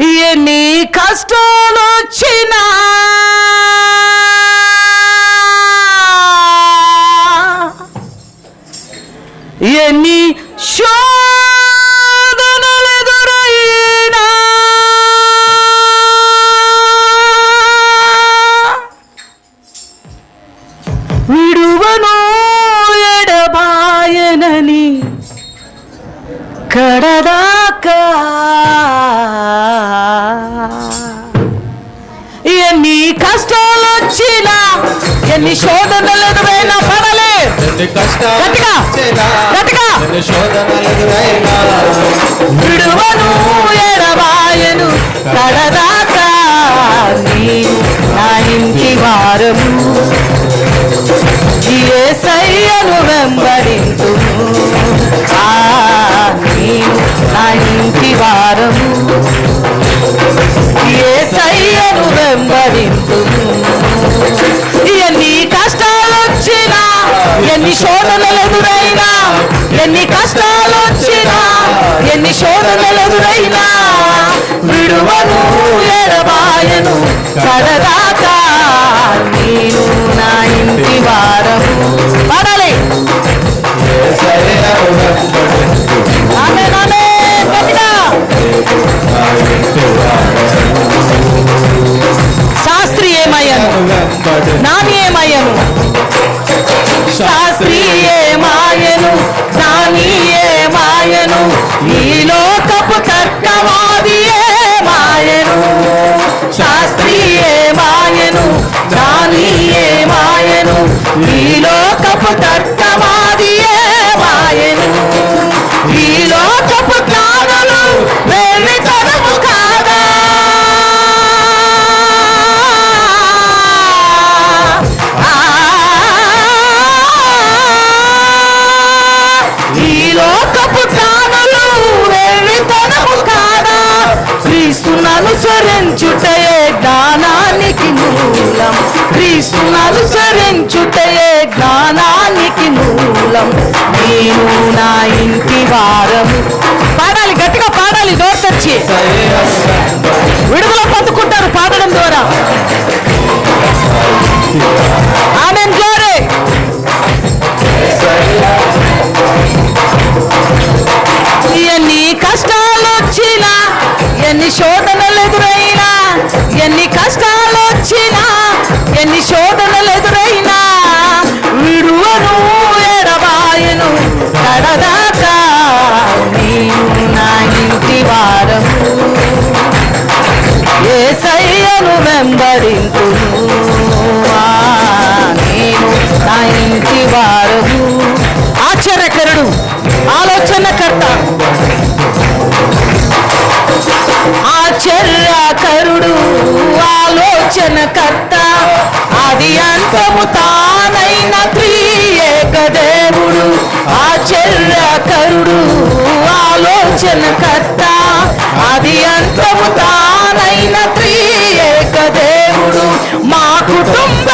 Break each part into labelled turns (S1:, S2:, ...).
S1: ఎన్ని కష్టాలు వచ్చినా ఎన్ని షో ఎన్ని శోధనలు ఎదురైనా పడలే.
S2: ఎన్ని కష్టాలు
S1: గట్టిగా,
S2: వచ్చినా,
S1: గట్టిగా.
S2: ఎన్ని శోధనలు ఎదురైనా,
S1: విడువను ఎడబాయను కడదాకా నీవు నా ఇంటి వారము. వెంబడింతును ఆ నీవు నా ఎన్ని శోధనలు ఎదురైనా ఎన్ని కష్టాలు వచ్చినా ఎన్ని శోధనలు ఎదురైనా విడువను ఎడబాయను కడదాకా నేను నా ఇంటి వారము. శాస్త్రీయే
S2: మాయను
S1: నాని మాయను ఈ లోకపు తర్కవాదియే మాయను. శాస్త్రీయే మాయను నాని మాయను ఈ లోకపు తర్కవాదియే మాయను. ఈ లోకపు అనుసరించుటయే జ్ఞానానికి మూలం. క్రీస్తును అనుసరించుటయే జ్ఞానానికి మూలం. నేను నా ఇంటి వారము. పాడాలి గట్టిగా పాడాలి నోట్ తెచ్చి విడుదల పొందుకుంటారు పాడడం ద్వారా. ఎన్ని కష్టాలు వచ్చినా ఎన్ని శోధనలు ఎదురైనా విడువను ఎడబాయను కడదాకా నేను నా ఇంటి వారము ఏ సయ్యను వెంబడింపు ఆశ్చర్యకరుడు ఆలోచనకర్త అది అంతము తానైన త్రియేక దేవుడు. ఆశ్చర్యకరుడు ఆలోచనకర్త అది అంతము తానైన త్రియేకదేవుడు మా కుటుంబ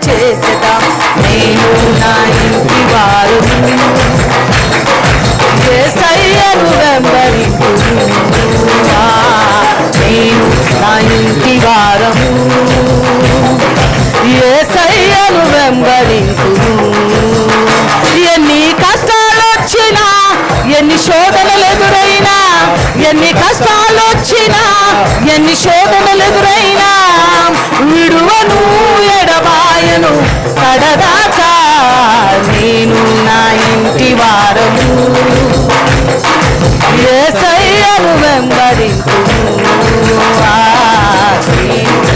S1: ఆరాధన నేను నా ఇంటి వారు ఏసయ్యను వెంబడింతును నేను నా ఇంటి వారము ఏసయ్యను వెంబడింతును ఎన్ని కష్టాలు వచ్చినా ఎన్ని శోధనలు ఎదురైనా ఎన్ని కష్టాలు వచ్చినా ఎన్ని శోధనలు ఎదురైనా విడువను ఎడబాయను. కడదాకా నేను నా ఇంటి వారము. ఏసయ్యను వెంబడింతును ఆ, నేను